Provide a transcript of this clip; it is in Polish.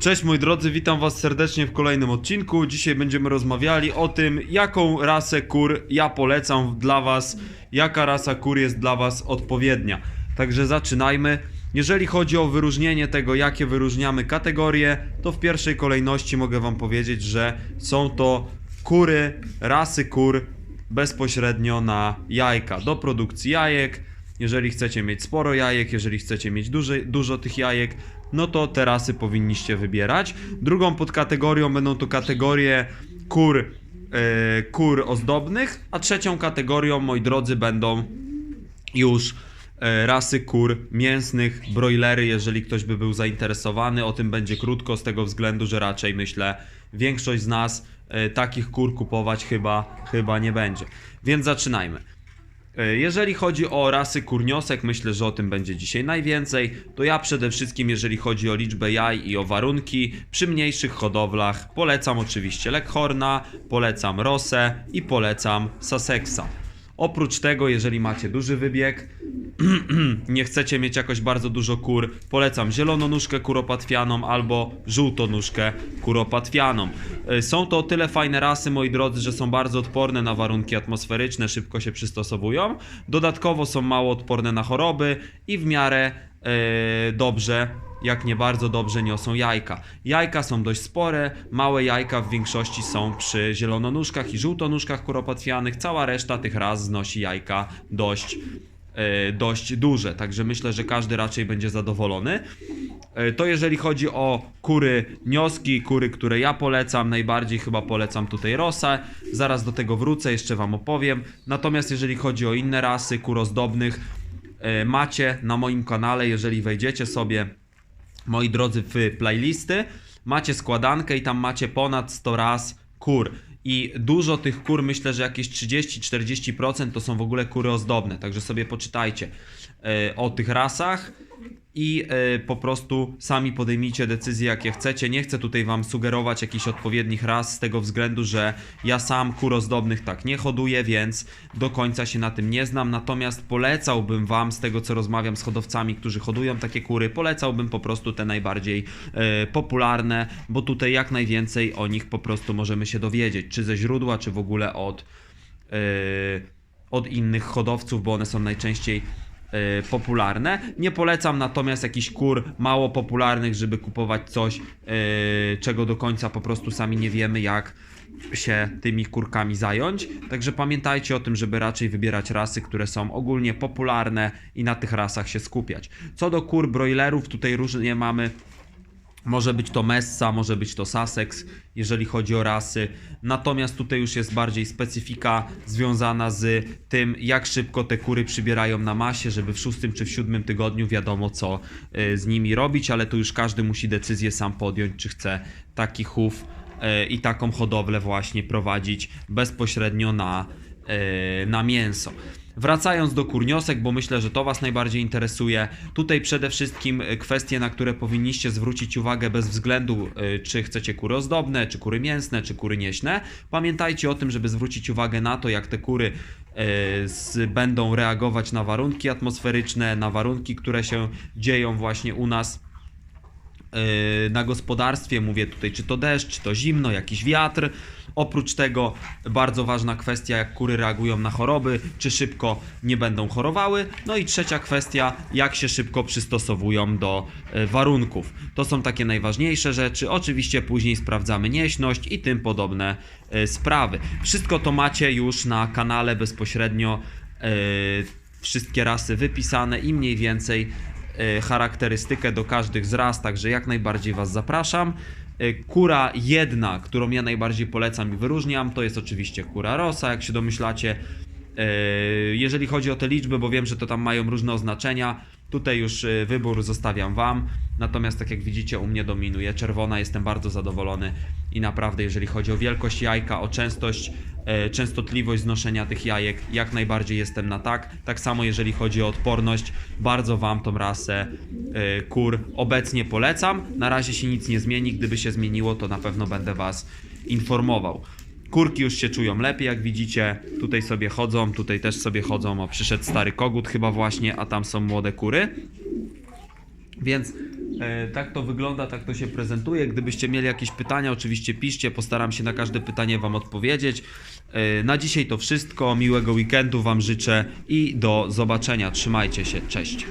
Cześć moi drodzy, witam was serdecznie w kolejnym odcinku. Dzisiaj będziemy rozmawiali o tym, jaką rasę kur ja polecam dla was, jaka rasa kur jest dla was odpowiednia. Także zaczynajmy. Jeżeli chodzi o wyróżnienie tego, jakie wyróżniamy kategorie, to w pierwszej kolejności mogę wam powiedzieć, że są to kury, rasy kur bezpośrednio na jajka, do produkcji jajek. Jeżeli chcecie mieć sporo jajek, jeżeli chcecie mieć duży, dużo tych jajek, no to te rasy powinniście wybierać. Drugą podkategorią będą to kategorie kur, e, kur ozdobnych, a trzecią kategorią, moi drodzy, będą już e, rasy kur mięsnych, broilery, jeżeli ktoś by był zainteresowany. O tym będzie krótko, z tego względu, że raczej myślę, większość z nas e, takich kur kupować chyba, chyba nie będzie. Więc zaczynajmy. E, Jeżeli chodzi o rasy kurniosek, myślę, że o tym będzie dzisiaj najwięcej. To ja przede wszystkim, jeżeli chodzi o liczbę jaj i o warunki, przy mniejszych hodowlach polecam oczywiście Leghorna, polecam Rosę i polecam Sussexa. Oprócz tego, jeżeli macie duży wybieg, nie chcecie mieć jakoś bardzo dużo kur, polecam zielononóżkę kuropatwianą albo żółtonóżkę kuropatwianą. Y, Są to o tyle fajne rasy, moi drodzy, że są bardzo odporne na warunki atmosferyczne, szybko się przystosowują. Dodatkowo są mało odporne na choroby i w miarę e, dobrze, jak nie bardzo dobrze niosą jajka. Jajka są dość spore, małe jajka w większości są przy zielononóżkach i żółtonóżkach kuropatwianych. Cała reszta tych ras znosi jajka dość e, dość duże, także myślę, że każdy raczej będzie zadowolony. E, To jeżeli chodzi o kury nioski, kury, które ja polecam, najbardziej chyba polecam tutaj Rosę. Zaraz do tego wrócę, jeszcze wam opowiem. Natomiast jeżeli chodzi o inne rasy kur ozdobnych, e, macie na moim kanale, jeżeli wejdziecie sobie, moi drodzy, w playlisty, macie składankę i tam macie ponad 100 ras kur. I dużo tych kur, myślę, że jakieś 30-40% to są w ogóle kury ozdobne. Także sobie poczytajcie e, o tych rasach i e, po prostu sami podejmijcie decyzje, jakie chcecie. Nie chcę tutaj Wam sugerować jakichś odpowiednich ras, z tego względu, że ja sam kur ozdobnych tak nie hoduję, więc do końca się na tym nie znam. Natomiast polecałbym Wam, z tego co rozmawiam z hodowcami, którzy hodują takie kury, polecałbym po prostu te najbardziej e, popularne, bo tutaj jak najwięcej o nich po prostu możemy się dowiedzieć, czy ze źródła, czy w ogóle od, e, od innych hodowców, bo one są najczęściej e, popularne. Nie polecam natomiast jakichś kur mało popularnych, żeby kupować coś, e, czego do końca po prostu sami nie wiemy, jak się tymi kurkami zająć. Także pamiętajcie o tym, żeby raczej wybierać rasy, które są ogólnie popularne i na tych rasach się skupiać. Co do kur broilerów, tutaj różnie mamy może być to Messa, może być to Sussex, jeżeli chodzi o rasy. Natomiast tutaj już jest bardziej specyfika związana z tym, jak szybko te kury przybierają na masie, żeby w szóstym czy w siódmym tygodniu wiadomo, co y, z nimi robić, ale tu już każdy musi decyzję sam podjąć, czy chce taki chów y, i taką hodowlę właśnie prowadzić bezpośrednio na, y, na mięso. Wracając do kurniosek, bo myślę, że to Was najbardziej interesuje. Tutaj przede wszystkim y, kwestie, na które powinniście zwrócić uwagę bez względu, y, czy chcecie kury ozdobne, czy kury mięsne, czy kury nieśne. Pamiętajcie o tym, żeby zwrócić uwagę na to, jak te kury z, będą reagować na warunki atmosferyczne, na warunki, które się dzieją właśnie u nas na gospodarstwie, mówię tutaj czy to deszcz, czy to zimno, jakiś wiatr. Oprócz tego bardzo ważna kwestia, jak kury reagują na choroby, czy szybko nie będą chorowały. No i trzecia kwestia, jak się szybko przystosowują do yy, warunków. To są takie najważniejsze rzeczy. Oczywiście później sprawdzamy nieśność i tym podobne yy, sprawy. Wszystko to macie już na kanale bezpośrednio. Wszystkie rasy wypisane i mniej więcej charakterystykę do każdych z ras, także jak najbardziej Was zapraszam. E, Kura jedna, którą ja najbardziej polecam i wyróżniam, to jest oczywiście kura rosa, jak się domyślacie. E, Jeżeli chodzi o te liczby, bo wiem, że to tam mają różne oznaczenia, tutaj już wybór zostawiam Wam. Natomiast tak jak widzicie, u mnie dominuje czerwona, jestem bardzo zadowolony i naprawdę, jeżeli chodzi o wielkość jajka, o częstość, częstotliwość znoszenia tych jajek, jak najbardziej jestem na tak. Tak samo jeżeli chodzi o odporność, bardzo Wam tą rasę e, kur obecnie polecam. Na razie się nic nie zmieni, gdyby się zmieniło, to na pewno będę Was informował. Kurki już się czują lepiej, jak widzicie. Tutaj sobie chodzą, tutaj też sobie chodzą. O, przyszedł stary kogut chyba właśnie, a tam są młode kury. Więc E, tak to wygląda, tak to się prezentuje. Gdybyście mieli jakieś pytania, oczywiście piszcie, postaram się na każde pytanie Wam odpowiedzieć. E, na dzisiaj to wszystko. Miłego weekendu Wam życzę i do zobaczenia. Trzymajcie się. Cześć.